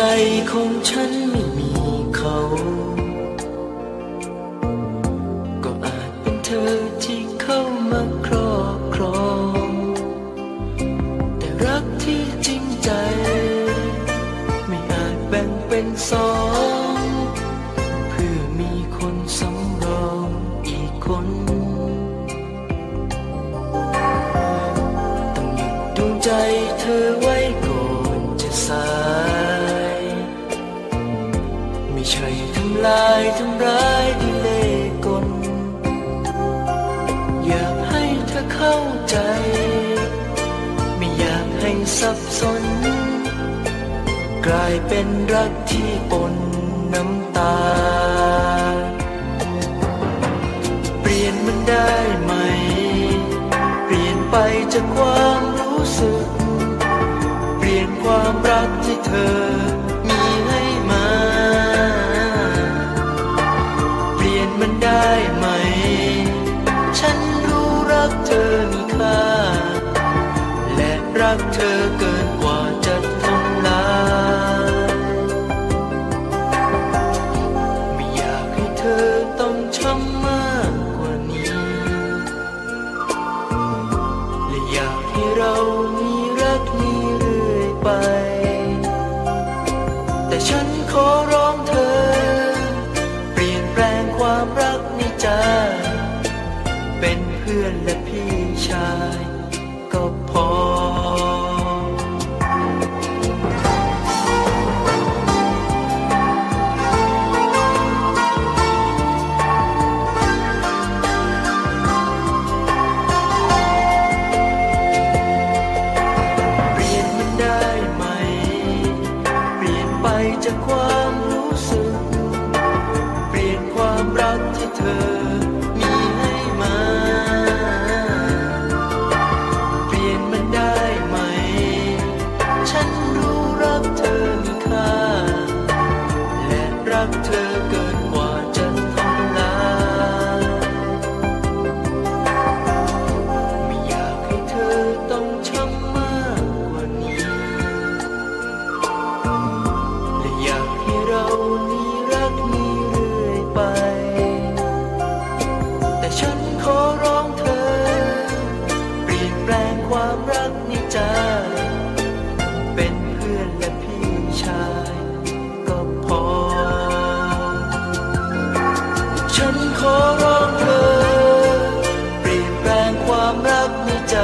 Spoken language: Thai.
ใจของฉันไม่มีเขา ก็อาจเป็นเธอที่เข้ามาครอบครอง แต่รักที่จริงใจ ไม่อาจแบ่งเป็นสอง เพื่อมีคนสำรองอีกคน ต้องหยุดดวงใจเธอไว้ก่อนจะสาย ใช่ทำลายทำร้ายที่เล่กล อยากให้เธอเข้าใจ ไม่อยากให้สับสน กลายเป็นรักที่ปนน้ำตา เปลี่ยนมันได้ไหม เปลี่ยนไปจากความรู้สึก เปลี่ยนความรักที่เธอ รักเธอเกินกว่าจะทำลายไม่อยากให้เธอต้องช้ำมากกว่านี้ และอยากให้เรามีรักนี้เรื่อยไป แต่ฉันขอร้องเธอ เปลี่ยนแปลงความรักในใจ เป็นเพื่อนและพี่ชาย จากความรู้สึก เปลี่ยนความรักที่เธอ แปลงความรักในใจ เป็นเพื่อนและพี่ชายก็พอ ฉันขอร้องเธอเปลี่ยนแปลงความรักในใจ